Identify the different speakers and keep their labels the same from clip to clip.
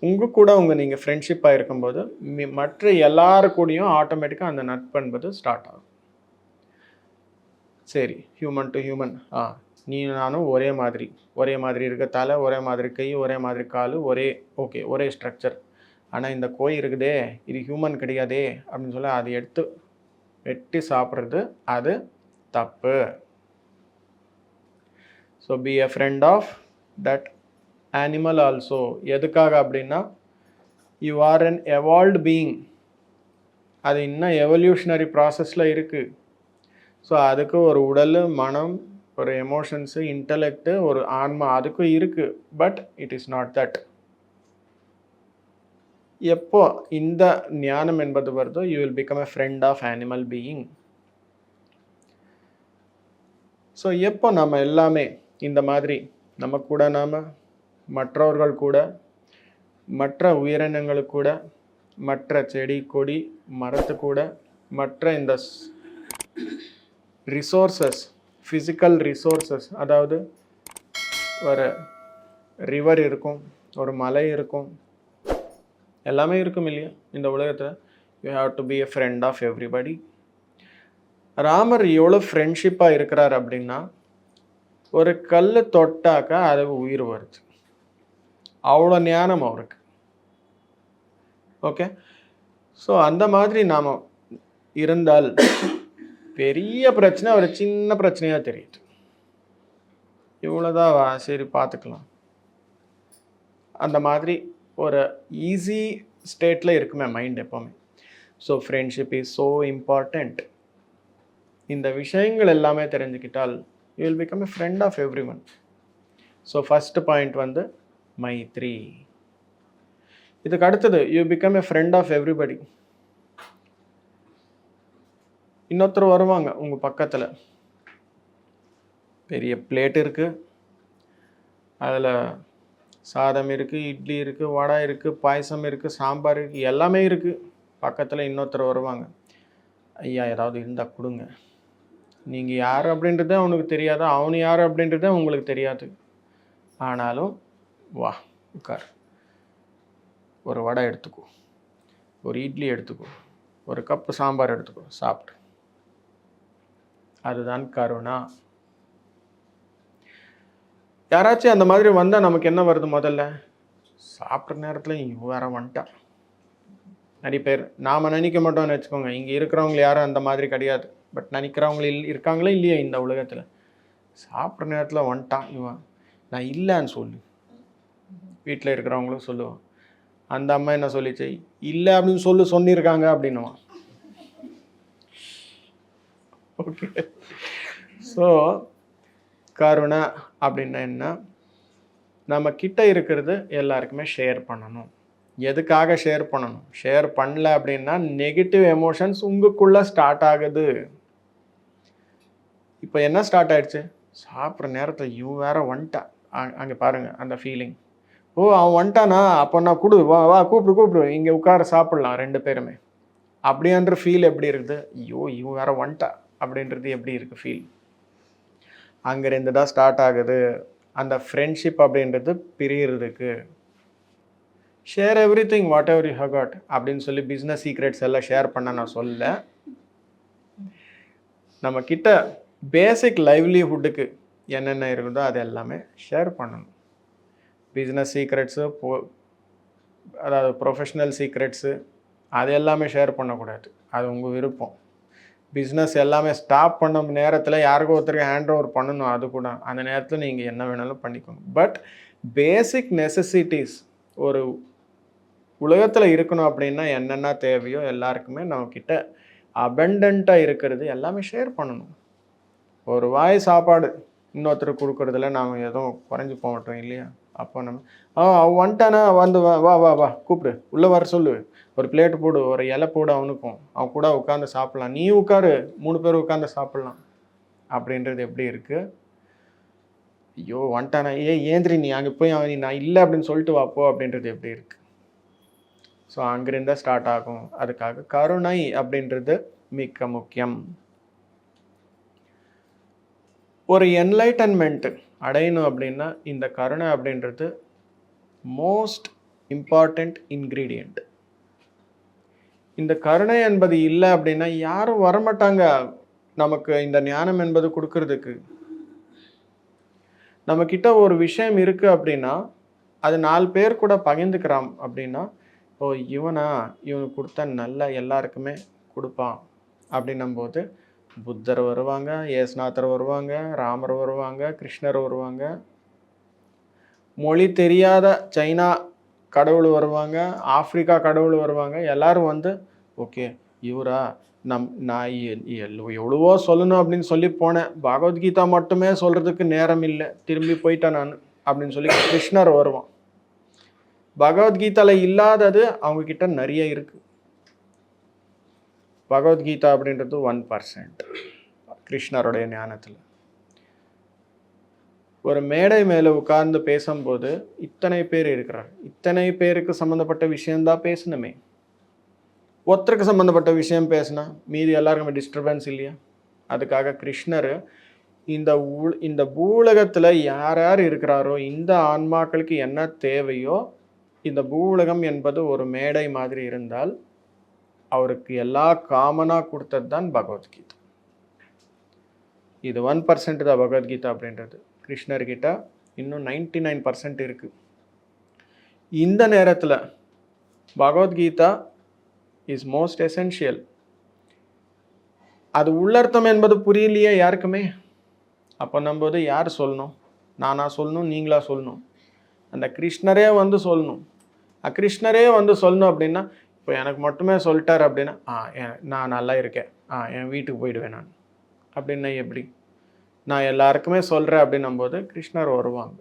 Speaker 1: உங்கள் கூட உங்கள் நீங்கள் ஃப்ரெண்ட்ஷிப்பாக இருக்கும்போது மி- மற்ற எல்லாரு கூடயும் ஆட்டோமேட்டிக்காக அந்த நட்புன்போது ஸ்டார்ட் ஆகும். சரி ஹியூமன் டு ஹியூமன் ஆ நீ நானும் ஒரே மாதிரி. ஒரே மாதிரி இருக்க தலை ஒரே மாதிரி கை ஒரே மாதிரி கால் ஒரே ஓகே ஒரே ஸ்ட்ரக்சர் ஆனால் இந்த கோய் இருக்குதே இது ஹியூமன் கிடையாதே அப்படின்னு சொல்லி அதை எடுத்து வெட்டி சாப்பிட்றது அது தப்பு. So be a friend of that animal also எதுக்காக அப்படின்னா you are an evolved being அது இன்னும் எவல்யூஷனரி ப்ராசஸில் இருக்குது ஸோ அதுக்கு ஒரு உடல் மனம் ஒரு எமோஷன்ஸு இன்டலெக்டு ஒரு ஆன்மா அதுக்கும் இருக்குது but it is not that எப்போ இந்த ஞானம் என்பது வருதோ you will become a friend of animal being so எப்போ நம்ம எல்லாமே இந்த மாதிரி நம்ம கூட நாம் மற்றவர்கள் கூட மற்ற உயிரினங்களுக்கு கூட மற்ற செடி கொடி மரத்து கூட மற்ற இந்த ரிசோர்சஸ் ஃபிசிக்கல் ரிசோர்சஸ் அதாவது ஒரு ரிவர் இருக்கும் ஒரு மலை இருக்கும் எல்லாமே இருக்கும் இல்லையா இந்த உலகத்தில்? You have to be a friend of everybody Ramar எவ்வளோ ஃப்ரெண்ட்ஷிப்பாக இருக்கிறார் அப்படின்னா ஒரு கல் தொட்டாக்கா அதுக்கு உயிர் வருது. அவ்வளோ ஞானம் அவருக்கு. ஓகே ஸோ அந்த மாதிரி நாம் இருந்தால் பெரிய பிரச்சனை ஒரு சின்ன பிரச்சனையாக தெரியுது. இவ்வளோதான் சரி பார்த்துக்கலாம். அந்த மாதிரி ஒரு ஈஸி ஸ்டேட்டில் இருக்குமே மைண்ட் எப்போவுமே. So friendship is so important இந்த விஷயங்கள் எல்லாமே தெரிஞ்சுக்கிட்டால் you will become a friend of everyone so first point வந்து மைத்ரி. இதுக்கு அடுத்தது you become a friend of everybody இன்னொருத்தர் வருவாங்க உங்கள் பக்கத்தில். பெரிய பிளேட் இருக்குது அதில் சாதம் இருக்குது இட்லி இருக்குது வடை இருக்குது பாயசம் இருக்குது சாம்பார் இருக்குது எல்லாமே இருக்குது பக்கத்தில் இன்னொருத்தர் வருவாங்க. ஐயா ஏதாவது இருந்தால் கொடுங்க. நீங்கள் யார் அப்படின்றது அவனுக்கு தெரியாது. அவனு யார் அப்படின்றது உங்களுக்கு தெரியாது. ஆனாலும் வா உட்கார். ஒரு வடை எடுத்துக்கோ. ஒரு இட்லி எடுத்துக்கோ. ஒரு கப்பு சாம்பார் எடுத்துக்கோ. சாப்பிட்டு அதுதான் கருணா. யாராச்சும் அந்த மாதிரி வந்தால் நமக்கு என்ன வருது முதல்ல? சாப்பிட்ற நேரத்தில் இங்கே வேற வந்துட்டான். நிறைய பேர் நாம் நினைக்க மாட்டோம்னு வச்சுக்கோங்க. இங்கே இருக்கிறவங்க யாரும் அந்த மாதிரி கிடையாது. பட் நினைக்கிறவங்க இல் இருக்காங்களே இல்லையா இந்த உலகத்தில்? சாப்பிட்ற நேரத்தில் வந்துட்டான் இவன். நான் இல்லைன்னு சொல்லு. வீட்டில் இருக்கிறவங்களும் சொல்லுவான். அந்த அம்மா என்ன சொல்லிச்சு? இல்லை அப்படின்னு சொல்லு சொல்லியிருக்காங்க அப்படின்னுவான். ஓகே ஸோ கருணை அப்படின்னா என்ன? நம்ம கிட்ட இருக்கிறது எல்லாருக்குமே ஷேர் பண்ணணும். எதுக்காக ஷேர் பண்ணணும்? ஷேர் பண்ணல அப்படின்னா நெகட்டிவ் எமோஷன்ஸ் உங்களுக்குள்ளே ஸ்டார்ட் ஆகுது. இப்போ என்ன ஸ்டார்ட் ஆயிடுச்சு? சாப்பிட்ற நேரத்தில் இவன் வேற வந்துட்டான் அங்கே பாருங்க அந்த ஃபீலிங் ஓ அவன் வந்துட்டானா? அப்போ நான் கொடு வா வா கூப்பிடு கூப்பிடு. இங்கே உட்கார சாப்பிட்லாம் ரெண்டு பேருமே. அப்படின்ற ஃபீல் எப்படி இருக்குது? ஐயோ இவன் வேற வந்துட்டா. அப்படின்றது எப்படி இருக்குது ஃபீல் அங்கேருந்து தான் ஸ்டார்ட் ஆகுது. அந்த ஃப்ரெண்ட்ஷிப் அப்படின்றது பிரியறதுக்கு. Share everything whatever you have got அப்படின்னு சொல்லி பிஸ்னஸ் சீக்ரெட்ஸ் எல்லாம் ஷேர் பண்ண நான் சொல்ல நம்ம கிட்ட பேசிக் லைவ்லிஹுட்டுக்கு என்னென்ன இருக்குதோ அது எல்லாமே ஷேர் பண்ணணும். பிஸ்னஸ் சீக்ரெட்ஸு போ அதாவது ப்ரொஃபஷ்னல் சீக்ரெட்ஸு அது எல்லாமே ஷேர் பண்ணக்கூடாது. அது உங்கள் விருப்பம். பிஸ்னஸ் எல்லாமே ஸ்டாப் பண்ண நேரத்தில் யாருக்கும் ஒருத்தருக்கு ஹேண்ட் ஓவர் பண்ணணும் அது கூட. அந்த நேரத்தில் நீங்கள் என்ன வேணாலும் பண்ணிக்கோங்க. பட் பேசிக் நெசசிட்டிஸ் ஒரு உலகத்தில் இருக்கணும் அப்படின்னா என்னென்ன தேவையோ எல்லாருக்குமே நம்மக்கிட்ட அபண்டண்ட்டாக இருக்கிறது எல்லாமே ஷேர் பண்ணணும். ஒரு வாய் சாப்பாடு இன்னொருத்தருக்கு கொடுக்குறதுல நாம் எதுவும் குறைஞ்சி போக மாட்டோம் இல்லையா? அப்போ நம்ம ஆ அவன் வந்துட்டானா? வந்து வா வா வா வா கூப்பிடு. உள்ளே வர சொல்லு. ஒரு பிளேட் போடு ஒரு இலை போடு அவனுக்கும். அவன் கூட உட்காந்து சாப்பிட்லாம். நீ உட்காரு. மூணு பேர் உட்காந்து சாப்பிட்லாம். அப்படின்றது எப்படி இருக்குது ஐயோ வந்துட்டானா? ஏ ஏந்திரி நீ அங்கே போய் அவன் நீ நான் இல்லை அப்படின்னு சொல்லிட்டு வாப்போ அப்படின்றது எப்படி இருக்குது ஸோ அங்கிருந்தா ஸ்டார்ட் ஆகும். அதுக்காக கருணை அப்படின்றது மிக்க முக்கியம். ஒரு என்லைட்டன்மெண்ட்டு அடையணும் அப்படின்னா இந்த கருணை அப்படின்றது மோஸ்ட் இம்பார்ட்டண்ட் இன்க்ரீடியண்ட் இந்த கருணை என்பது இல்லை அப்படின்னா யாரும் வரமாட்டாங்க நமக்கு இந்த ஞானம் என்பது கொடுக்கறதுக்கு. நம்மக்கிட்ட ஒரு விஷயம் இருக்குது அப்படின்னா அது நாலு பேர் கூட பகிர்ந்துக்கிறான் அப்படின்னா ஓ இவனா இவனுக்கு கொடுத்தா நல்ல எல்லாருக்குமே கொடுப்பான் அப்படின்னும் போது புத்தர் வருவாங்க ஏசுநாதர் வருவாங்க ராமர் வருவாங்க கிருஷ்ணர் வருவாங்க. மொழி தெரியாத சைனா கடவுள் வருவாங்க ஆப்பிரிக்கா கடவுள் வருவாங்க. எல்லாரும் வந்து ஓகே இவரா நம் நான் எல்- எவ்வளவோ சொல்லணும் அப்படின்னு சொல்லி போனேன். பகவத்கீதா மட்டுமே சொல்கிறதுக்கு நேரம் இல்லை. திரும்பி போயிட்டேன் நான் அப்படின்னு சொல்லி கிருஷ்ணர் வருவான். பகவத்கீதாவில் இல்லாதது அவங்கக்கிட்ட நிறைய இருக்குது பகவத்கீதா அப்படின்றது ஒன் பர்சன்ட் கிருஷ்ணருடைய ஞானத்தில். ஒரு மேடை மேலே உட்கார்ந்து பேசும்போது இத்தனை பேர் இருக்கிறார். இத்தனை பேருக்கு சம்மந்தப்பட்ட விஷயந்தான் பேசணுமே. ஒருத்தருக்கு சம்மந்தப்பட்ட விஷயம் பேசினா மீதி எல்லாருக்குமே டிஸ்டர்பன்ஸ் இல்லையா? அதுக்காக கிருஷ்ணர் இந்த ஊ இந்த பூலகத்தில் யார் யார் இருக்கிறாரோ இந்த ஆன்மாக்களுக்கு என்ன தேவையோ இந்த பூலகம் என்பது ஒரு மேடை மாதிரி இருந்தால் அவருக்கு எல்லா காமனாக கொடுத்தது தான் பகவத்கீதா. இது ஒன் பர்சன்ட் தான் பகவத்கீதா அப்படின்றது. கிருஷ்ணர்கிட்ட இன்னும் நைன்டி நைன் பர்சன்ட் இருக்குது இந்த நேரத்தில் பகவத்கீதா இஸ் மோஸ்ட் எசென்ஷியல் அது உள்ளர்த்தம் என்பது புரியலையே யாருக்குமே? அப்போ நம்போது யார் சொல்லணும்? நானாக சொல்லணும் நீங்களாக சொல்லணும்? அந்த கிருஷ்ணரே வந்து சொல்லணும். அக்கிருஷ்ணரே கிருஷ்ணரே வந்து சொல்லணும் அப்படின்னா இப்போ எனக்கு மட்டுமே சொல்லிட்டார் அப்படின்னா ஆ நான் நல்லா இருக்கேன். ஆ என் வீட்டுக்கு போயிடுவேன் நான். அப்படின்னா எப்படி? நான் எல்லாருக்குமே சொல்கிறேன் அப்படின்னும் போது கிருஷ்ணர் வருவாங்க.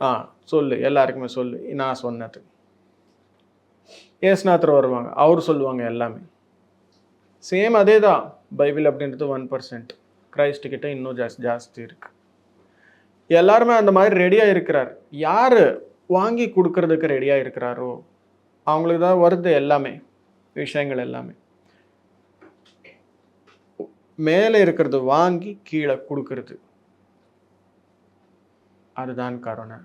Speaker 1: ஆ சொல்லு எல்லாருக்குமே சொல்லு நான் சொன்னது. ஏசுநாதர் வருவாங்க. அவர் சொல்லுவாங்க எல்லாமே. சேம் அதே தான் பைபிள் அப்படின்றது ஒன் பர்சன்ட் கிரைஸ்ட் கிட்ட இன்னும் ஜாஸ்தி ஜாஸ்தி இருக்குது எல்லாருமே அந்த மாதிரி ரெடியாக இருக்கிறார். யார் வாங்கி கொடுக்கறதுக்கு ரெடியாக இருக்கிறாரோ அவங்களுக்கு தான் வருது எல்லாமே விஷயங்கள் எல்லாமே. மேலே இருக்கிறது வாங்கி கீழே கொடுக்கறது. அதுதான் கருணை.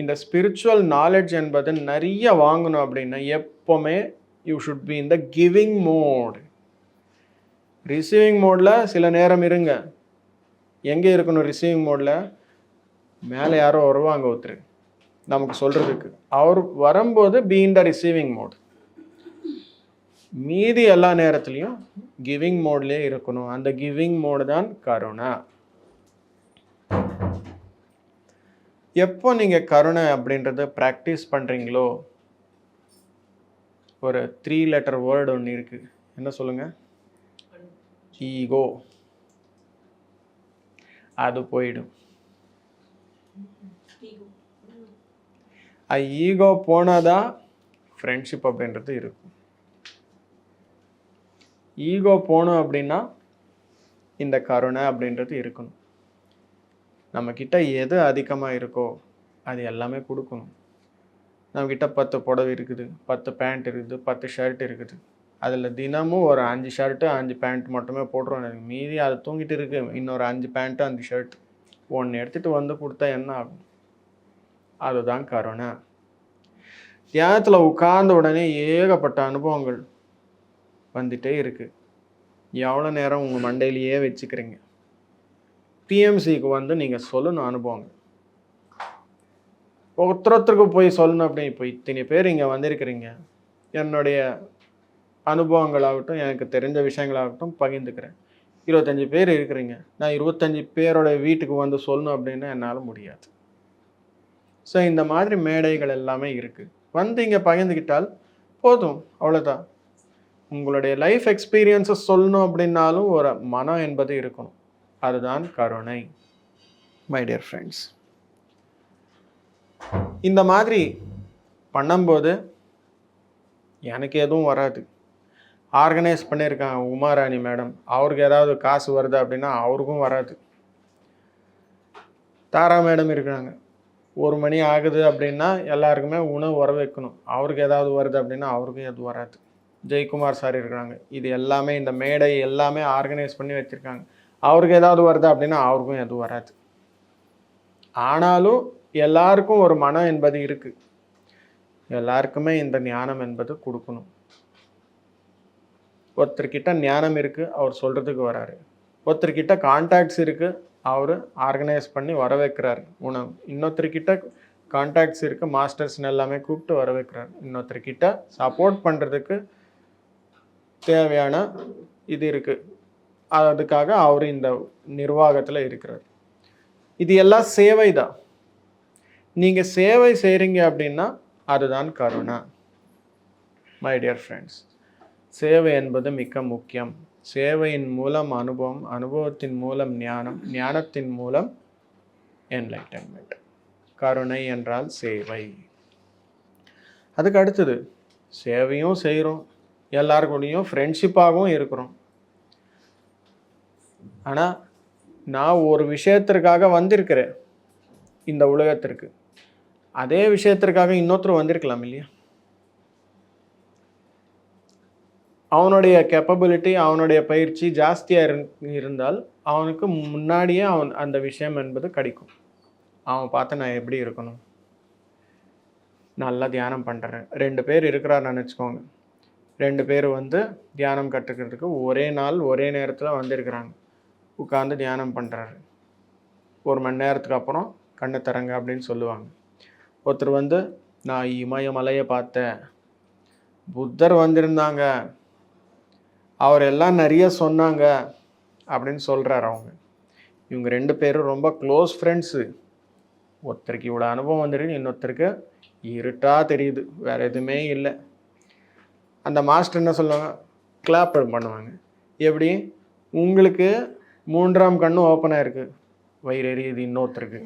Speaker 1: இந்த ஸ்பிரிச்சுவல் நாலேஜ் என்பது நிறைய வாங்கணும் அப்படின்னா எப்போவுமே யூ ஷுட் பி இந்த கிவிங் மோட் ரிசீவிங் மோடில் சில நேரம் இருங்க. எங்கே இருக்கணும் ரிசீவிங் மோடில் மேலே யாரோ வருவாங்க ஒருத்தர். நமக்கு சொல்கிறதுக்கு அவர் வரும்போது be in the receiving mode மீதி எல்லா நேரத்துலையும் கிவிங் மோட்லேயே இருக்கணும். அந்த கிவிங் மோடு தான் கருணை. எப்போ நீங்கள் கருணை அப்படின்றத ப்ராக்டிஸ் பண்ணுறீங்களோ ஒரு த்ரீ லெட்டர் வேர்டு ஒன்று இருக்குது என்ன சொல்லுங்கள் ஈகோ அது போயிடும். ஈகோ போனால் தான் ஃப்ரெண்ட்ஷிப் அப்படின்றது இருக்கும். ஈகோ போகணும் அப்படின்னா இந்த கருணை அப்படின்றது இருக்கணும். நம்மக்கிட்ட எது அதிகமாக இருக்கோ அது எல்லாமே கொடுக்கணும். நம்மக்கிட்ட பத்து புடவை இருக்குது பத்து பேண்ட் இருக்குது பத்து ஷர்ட் இருக்குது. அதில் தினமும் ஒரு அஞ்சு ஷர்ட்டு அஞ்சு பேண்ட் மட்டுமே போடுறோம். எனக்கு மீதி அது தூங்கிட்டு இருக்குது இன்னொரு அஞ்சு பேண்ட்டு அஞ்சு ஷர்ட் ஒன்று எடுத்துகிட்டு வந்து கொடுத்தா என்ன ஆகும்? அதுதான் கருணை. தியானத்தில் உட்கார்ந்த உடனே ஏகப்பட்ட அனுபவங்கள் வந்துட்டே இருக்குது எவ்வளோ நேரம் உங்கள் மண்டையிலேயே வச்சுக்கிறீங்க? பிஎம்சிக்கு வந்து நீங்கள் சொல்லணும் அனுபவங்கள். ஒருத்தரத்துக்கு போய் சொல்லணும் அப்படின்னு இப்போ இத்தனை பேர் இங்கே வந்திருக்கிறீங்க. என்னுடைய அனுபவங்களாகட்டும் எனக்கு தெரிஞ்ச விஷயங்களாகட்டும் பகிர்ந்துக்கிறேன். இருபத்தஞ்சி பேர் இருக்கிறீங்க. நான் இருபத்தஞ்சி பேரோட வீட்டுக்கு வந்து சொல்லணும் அப்படின்னா என்னால் முடியாது. ஸோ இந்த மாதிரி மேடைகள் எல்லாமே இருக்குது வந்து இங்கே பகிர்ந்துக்கிட்டால் போதும் அவ்வளோதான் உங்களுடைய லைஃப் எக்ஸ்பீரியன்ஸை சொல்லணும் அப்படின்னாலும் ஒரு மனம் என்பது இருக்கணும். அதுதான் கருணை. மை டியர் ஃப்ரெண்ட்ஸ் இந்த மாதிரி பண்ணும்போது எனக்கு எதுவும் வராது. ஆர்கனைஸ் பண்ணியிருக்காங்க உமாராணி மேடம். அவருக்கு ஏதாவது காசு வருது அப்படின்னா அவருக்கும் வராது. தாரா மேடம் இருக்கிறாங்க. ஒரு மணி ஆகுது அப்படின்னா எல்லாருக்குமே உணவு வர வைக்கணும். அவருக்கு ஏதாவது வருது அப்படின்னா அவருக்கும் எதுவும் வராது. ஜெயக்குமார் சார் இருக்கிறாங்க. இது எல்லாமே இந்த மேடை எல்லாமே ஆர்கனைஸ் பண்ணி வச்சுருக்காங்க. அவருக்கு ஏதாவது வருது அப்படின்னா அவருக்கும் எதுவும் வராது. ஆனாலும் எல்லாருக்கும் ஒரு மனம் என்பது இருக்குது எல்லாருக்குமே இந்த ஞானம் என்பது கொடுக்கணும். ஒருத்தர்கிட்ட ஞானம் இருக்குது அவர் சொல்கிறதுக்கு வராரு. ஒருத்தர்கிட்ட கான்டாக்ட்ஸ் இருக்குது அவர் ஆர்கனைஸ் பண்ணி வர வைக்கிறாரு உணவு இன்னொருத்தர்கிட்ட கான்டாக்ட்ஸ் இருக்குது மாஸ்டர்ஸ்னு எல்லாமே கூப்பிட்டு வர வைக்கிறாரு இன்னொருத்தர்கிட்ட சப்போர்ட் பண்ணுறதுக்கு தேவையான இது இருக்குது அதுக்காக அவர் இந்த நிர்வாகத்தில் இருக்கிறார். இது எல்லாம் சேவை தான். நீங்கள் சேவை செய்கிறீங்க அப்படின்னா அதுதான் கருணா. மை டியர் ஃப்ரெண்ட்ஸ் சேவை என்பது மிக முக்கியம். சேவையின் மூலம் அனுபவம் அனுபவத்தின் மூலம் ஞானம் ஞானத்தின் மூலம் என்லைட்டன்மெண்ட் கருணை என்றால் சேவை. அதுக்கு அடுத்தது சேவையும் செய்கிறோம் எல்லாருக்கூடையும் ஃப்ரெண்ட்ஷிப்பாகவும் இருக்கிறோம். ஆனால் நான் ஒரு விஷயத்திற்காக வந்திருக்கிறேன். இந்த உலகத்திற்கு. அதே விஷயத்திற்காக இன்னொருத்தர் வந்திருக்கலாம் இல்லையா? அவனுடைய கேப்பபிலிட்டி அவனுடைய பயிற்சி ஜாஸ்தியாக இருந்தால் அவனுக்கு முன்னாடியே அவன் அந்த விஷயம் என்பது கிடைக்கும். அவன் பார்த்து நான் எப்படி இருக்கணும்? நல்லா தியானம் பண்ணுறேன் ரெண்டு பேர் இருக்கிறான்னு நினச்சிக்கோங்க. ரெண்டு பேர் வந்து தியானம் கற்றுக்கிறதுக்கு ஒரே நாள் ஒரே நேரத்தில் வந்திருக்கிறாங்க. உட்காந்து தியானம் பண்ணுறாரு ஒரு மணி நேரத்துக்கு அப்புறம் கண்ணை தரங்க அப்படின்னு சொல்லுவாங்க. ஒருத்தர் வந்து நான் இமயமலையை பார்த்தேன். புத்தர் வந்திருந்தாங்க. அவர் எல்லாம் நிறைய சொன்னாங்க அப்படின்னு சொல்கிறாரு அவங்க. இவங்க ரெண்டு பேரும் ரொம்ப க்ளோஸ் ஃப்ரெண்ட்ஸு ஒருத்தருக்கு இவ்வளோ அனுபவம் வந்துருக்கு இன்னொருத்தருக்கு இருட்டாக தெரியுது. வேறு எதுவுமே இல்லை. அந்த மாஸ்டர் என்ன சொல்லுவாங்க? கிளாப் பண்ணுவாங்க. எப்படி? உங்களுக்கு மூன்றாம் கண்ணும் ஓப்பனாக இருக்குது வயிறு எரியுது இன்னொருத்தருக்கு.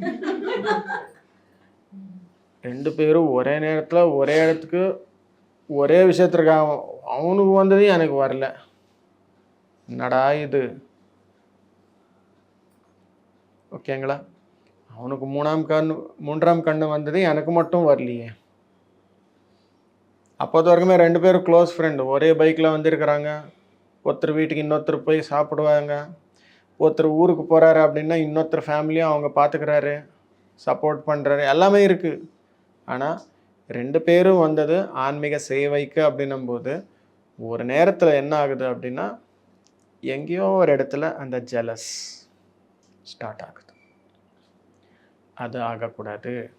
Speaker 1: ரெண்டு பேரும் ஒரே நேரத்தில் ஒரே இடத்துக்கு ஒரே விஷயத்திற்காக அவனுக்கு வந்தது எனக்கு வரல. என்னடா இது? ஓகேங்களா அவனுக்கு மூணாம் கண் மூன்றாம் கண்ணு வந்தது எனக்கு மட்டும் வரலையே. அப்போது வரைக்குமே ரெண்டு பேரும் க்ளோஸ் ஃப்ரெண்டு ஒரே பைக்கில் வந்திருக்கிறாங்க. ஒருத்தர் வீட்டுக்கு இன்னொருத்தர் போய் சாப்பிடுவாங்க. ஒருத்தர் ஊருக்கு போகிறாரு அப்படின்னா இன்னொருத்தர் ஃபேமிலியும் அவங்க பார்த்துக்கிறாரு சப்போர்ட் பண்ணுறாரு எல்லாமே இருக்குது ஆனால் ரெண்டு பேரும் வந்தது ஆன்மீக சேவைக்கு அப்படின்னும் போது ஒரு நேரத்தில் என்ன ஆகுது அப்படின்னா எங்கேயோ ஒரு இடத்துல அந்த ஜெலஸ் ஸ்டார்ட் ஆகுது. அது ஆகக்கூடாது.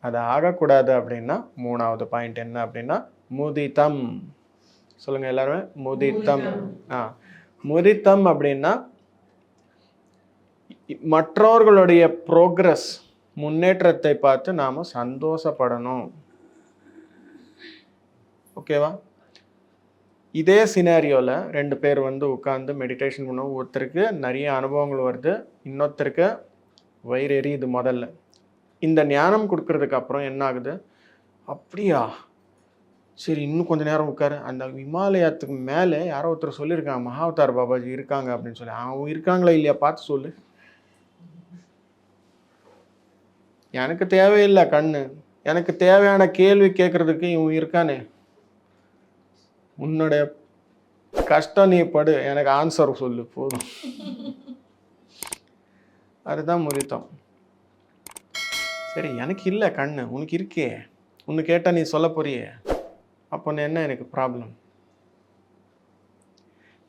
Speaker 1: அது ஆகக்கூடாது அப்படின்னா மூணாவது பாயிண்ட் என்ன அப்படின்னா முதித்தம். சொல்லுங்க எல்லாருமே. முதித்தம். ஆ. முதித்தம் அப்படின்னா மற்றவர்களுடைய ப்ரோக்ரஸ் முன்னேற்றத்தை பார்த்து நாம் சந்தோஷப்படணும். ஓகேவா இதே சினாரியோவில் ரெண்டு பேர் வந்து உட்காந்து மெடிடேஷன் பண்ணுவோம் ஒருத்தருக்கு நிறைய அனுபவங்கள் வருது இன்னொருத்தருக்கு வயிறு எரியுது முதல்ல. இந்த ஞானம் கொடுக்கறதுக்கு அப்புறம் என்ன ஆகுது? அப்படியா? சரி இன்னும் கொஞ்ச நேரம் உட்காரு. அந்த இமாலயத்துக்கு மேலே யாரோ ஒருத்தர் சொல்லியிருக்காங்க. மகாவதார் பாபாஜி இருக்காங்க அப்படின்னு சொல்லி. அவங்க இருக்காங்களா இல்லையா? பார்த்து சொல்லு. எனக்கு தேவையில்லை கண்ணு. எனக்கு தேவையான கேள்வி கேட்குறதுக்கு இவன் இருக்கானே. உன்னுடைய கஷ்டம் நீ படு எனக்கு ஆன்சர் சொல்லு போதும். அதுதான் முறித்தம் சரி எனக்கு இல்லை கண்ணு உனக்கு இருக்கே. உன்னை கேட்டால் நீ சொல்ல போறியே. அப்போ நீ என்ன எனக்கு ப்ராப்ளம்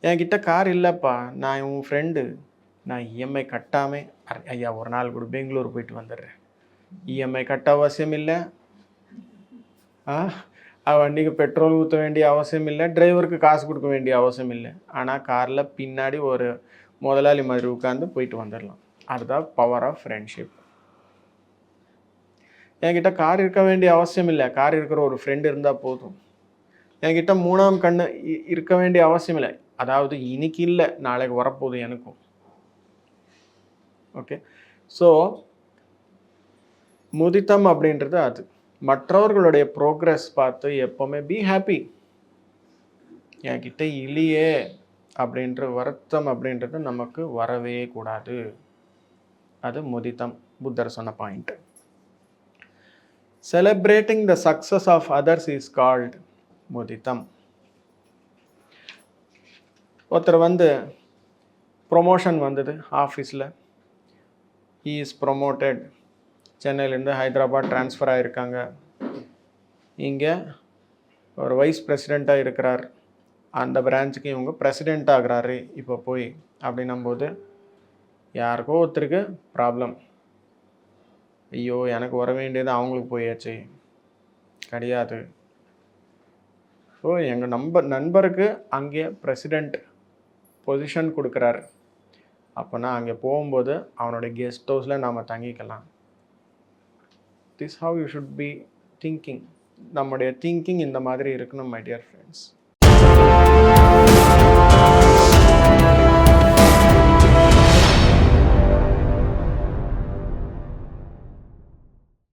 Speaker 1: என்கிட்ட கார் இல்லைப்பா. நான் உன் ஃப்ரெண்டு நான் இஎம்ஐ கட்டாமல் ஐயா ஒரு நாள் கூட பெங்களூர் போயிட்டு வந்துடுறேன். இஎம்ஐ கட்ட அவசியம் இல்லை. ஆ? வண்டிக்கு பெட்ரோல் ஊற்ற வேண்டிய அவசியம் இல்லை டிரைவருக்கு காசு கொடுக்க வேண்டிய அவசியம் இல்லை. ஆனால் காரில் பின்னாடி ஒரு முதலாளி மாதிரி உட்காந்து போயிட்டு வந்துடலாம் அதுதான் பவர் ஆஃப் ஃப்ரெண்ட்ஷிப் என்கிட்ட கார் இருக்க வேண்டிய அவசியம் இல்லை. கார் இருக்கிற ஒரு ஃப்ரெண்டு இருந்தால் போதும். என்கிட்ட மூணாம் கண்ணு இ- இருக்க வேண்டிய அவசியம் இல்லை. அதாவது இன்னைக்கு இல்லை நாளைக்கு வரப்போகுது எனக்கும். ஓகே ஸோ முதித்தம் அப்படின்றது அது. மற்றவர்களுடைய ப்ரோக்ரஸ் பார்த்து எப்போவுமே பி ஹாப்பி என்கிட்ட இல்லையே அப்படின்ற வருத்தம் அப்படின்றது நமக்கு வரவே கூடாது. அது முதித்தம். புத்தர் சொன்ன point celebrating the success of others is called முதித்தம். ஒருத்தர் வந்து ப்ரொமோஷன் வந்தது ஆஃபீஸில் he இஸ் ப்ரொமோட்டட் சென்னையிலேருந்து ஹைதராபாத் ட்ரான்ஸ்ஃபர் ஆகிருக்காங்க இங்கே ஒரு வைஸ் பிரசிடெண்ட்டாக இருக்கிறார். அந்த பிரான்ச்சுக்கு இவங்க பிரசிடெண்ட் ஆகிறாரு. இப்போ போய் அப்படின்னும்போது யாருக்கோ ஒருத்தருக்கு ப்ராப்ளம் ஐயோ எனக்கு வர வேண்டியது அவங்களுக்கு போயாச்சு. கிடையாது. ஸோ எங்கள் நம்ப நண்பருக்கு அங்கே பிரசிடெண்ட் பொசிஷன் கொடுக்குறாரு. அப்போனா அங்கே போகும்போது அவனுடைய கெஸ்ட் ஹவுஸில் நாம் தங்கிக்கலாம். This how you should be thinking நம்முடைய திங்கிங் இந்த மாதிரி இருக்கணும் மை டியர் ஃப்ரெண்ட்ஸ்